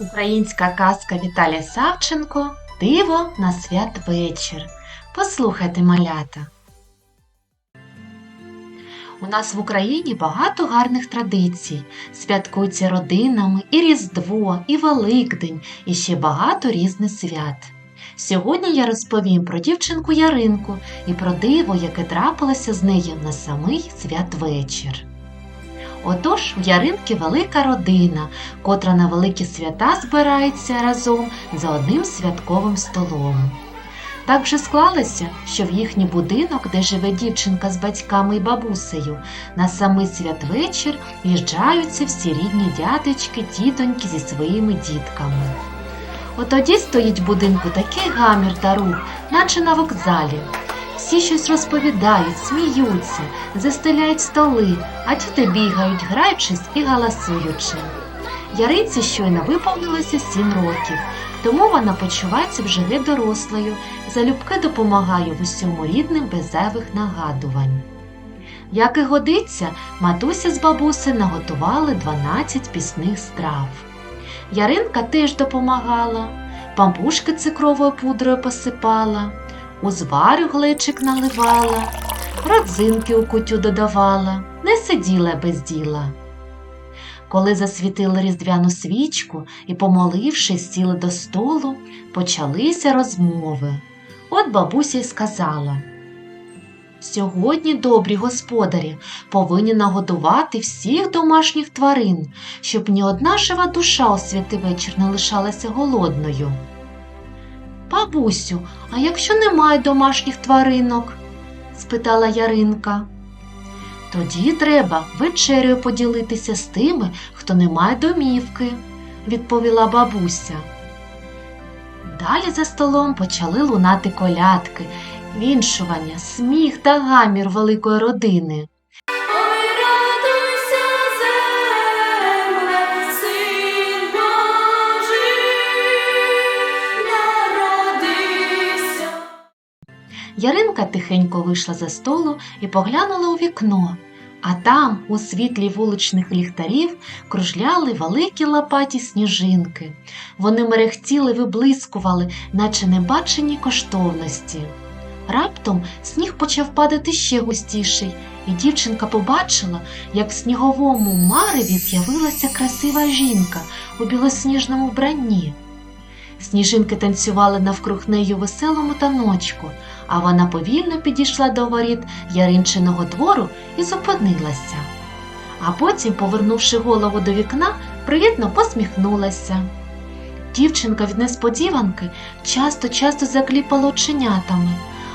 Українська казка Віталія Савченко Диво на святвечір. Послухайте, малята. У нас в Україні багато гарних традицій. Святкуються родинами і Різдво, і Великдень, і ще багато різних свят. Сьогодні я розповім про дівчинку Яринку і про диво, яке трапилося з нею на самий святвечір. Отож, у Яринки велика родина, котра на великі свята збирається разом за одним святковим столом. Так же склалося, що в їхній будинок, де живе дівчинка з батьками і бабусею, на самий святвечір в'їжджаються всі рідні дядечки, тітоньки зі своїми дітками. От тоді стоїть в будинку такий гамір та рух, наче на вокзалі. Всі щось розповідають, сміються, застеляють столи, а діти бігають, граючись і галасуючи. Яриці щойно виповнилося сім років, тому вона почувається вже не дорослою, залюбки допомагає в усьому рідним без нагадувань. Як і годиться, матуся з бабуси наготували 12 пісних страв. Яринка теж допомагала, пампушки цикровою пудрою посипала, узварю глечик наливала, родзинки у кутю додавала, не сиділа без діла. Коли засвітили різдвяну свічку і, помолившись, сіли до столу, почалися розмови. От бабуся й сказала Сьогодні, добрі господарі, повинні нагодувати всіх домашніх тварин, щоб ні одна жива душа у святий вечір не лишалася голодною. Бабусю, а якщо немає домашніх тваринок? спитала Яринка. Тоді треба вечерею поділитися з тими, хто не має домівки, відповіла бабуся. Далі за столом почали лунати колядки, віншування, сміх та гамір великої родини. Яринка тихенько вийшла за столу і поглянула у вікно, а там, у світлі вуличних ліхтарів, кружляли великі лопаті сніжинки. Вони мерехтіли, виблискували, наче небачені коштовності. Раптом сніг почав падати ще густіший, і дівчинка побачила, як в сніговому мареві з'явилася красива жінка у білосніжному вбранні. Сніжинки танцювали навкруг неї у веселому таночку, а вона повільно підійшла до воріт Яринчиного двору і зупинилася. А потім, повернувши голову до вікна, привітно посміхнулася. Дівчинка від несподіванки часто-часто закліпала оченятами,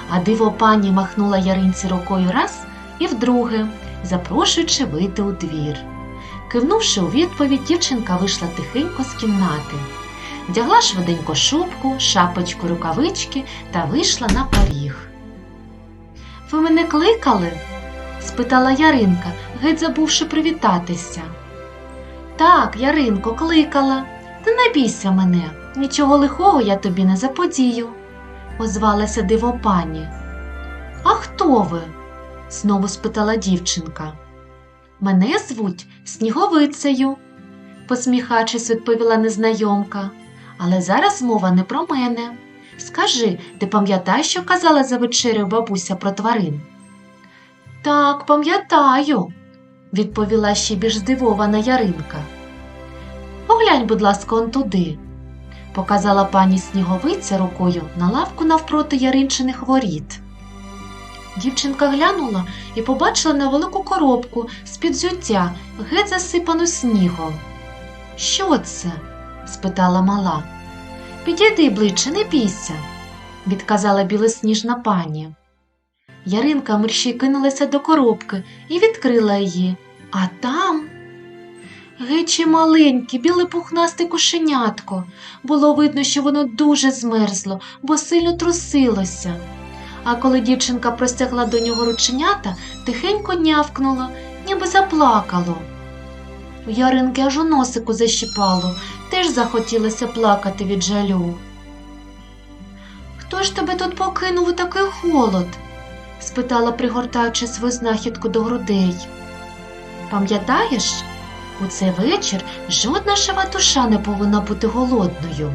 а диво пані махнула Яринці рукою раз і вдруге, запрошуючи вийти у двір. Кивнувши у відповідь, дівчинка вийшла тихенько з кімнати. Вдягла швиденько шубку, шапочку, рукавички та вийшла на поріг. Ви мене кликали? спитала Яринка, геть забувши привітатися. Так, Яринко, кликала. Ти не бійся мене, нічого лихого я тобі не заподію, озвалася диво пані. А хто ви? знову спитала дівчинка. Мене звуть Сніговицею, посміхаючись, відповіла незнайомка. Але зараз мова не про мене. Скажи, ти пам'ятаєш, що казала за вечерю бабуся про тварин? Так, пам'ятаю, відповіла ще більш здивована Яринка. Поглянь, будь ласка, он туди, показала пані Сніговиця рукою на лавку навпроти Яринчиних воріт. Дівчинка глянула і побачила невелику коробку з-під взуття, геть засипану снігом. Що це? Спитала мала. Підійди ближче, не бійся, відказала білосніжна пані. Яринка мерщій кинулася до коробки і відкрила її, а там. Гечі маленьке, біле пухнасте кошенятко. Було видно, що воно дуже змерзло, бо сильно трусилося. А коли дівчинка простягла до нього рученята, тихенько нявкнуло, ніби заплакало. У Яринки аж у носику защіпало, теж захотілося плакати від жалю. Хто ж тебе тут покинув у такий холод? спитала, пригортаючи свою знахідку до грудей. Пам'ятаєш, у цей вечір жодна жива душа не повинна бути голодною.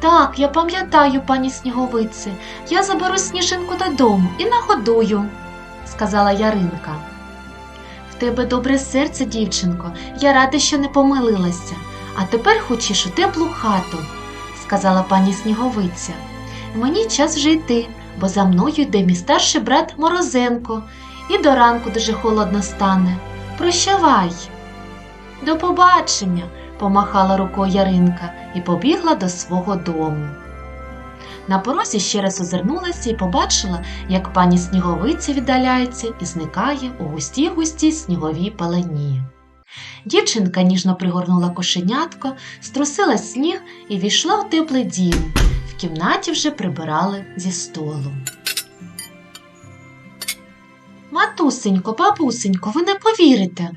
Так, я пам'ятаю, пані Сніговице, я заберу сніжинку додому і нагодую, сказала Яринка. В тебе добре серце, дівчинко, я рада, що не помилилася. А тепер хочеш у теплу хату, сказала пані Сніговиця. Мені час вже йти, бо за мною йде мій старший брат Морозенко, і до ранку дуже холодно стане. Прощавай. До побачення, помахала рукою Яринка і побігла до свого дому. На порозі ще раз озирнулася і побачила, як пані Сніговиця віддаляється і зникає у густій густій сніговій пелені. Дівчинка ніжно пригорнула кошенятко, струсила сніг і війшла в теплий дім. В кімнаті вже прибирали зі столу. Матусенько, бабусенько, ви не повірите.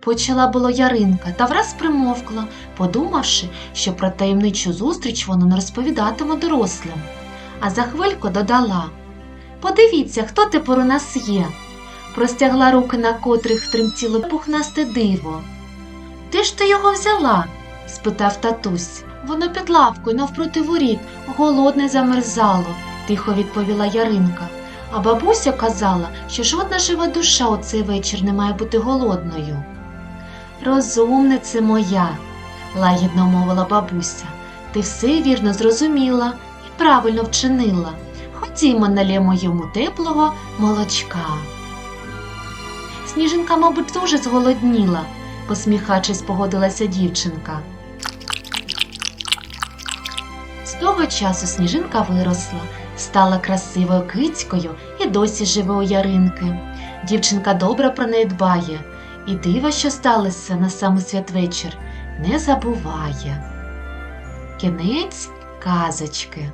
Почала було Яринка та враз примовкла, подумавши, що про таємничу зустріч вона не розповідатиме дорослим. А за хвильку додала Подивіться, хто тепер у нас є. Простягла руки, на котрих тремтіло пухнасте диво. Де ж ти його взяла? спитав татусь. Воно під лавкою навпроти воріт, голодне замерзало, тихо відповіла Яринка. А бабуся казала, що жодна жива душа у цей вечір не має бути голодною. Розумнице моя, лагідно мовила бабуся, ти все вірно зрозуміла і правильно вчинила. Ходімо налємо йому теплого молочка. Сніжинка, мабуть, дуже зголодніла, посміхаючись, погодилася дівчинка. З того часу сніжинка виросла, стала красивою кицькою і досі живе у яринки. Дівчинка добре про неї дбає, і диво, що сталося на самий святвечір, не забуває. Кінець казочки.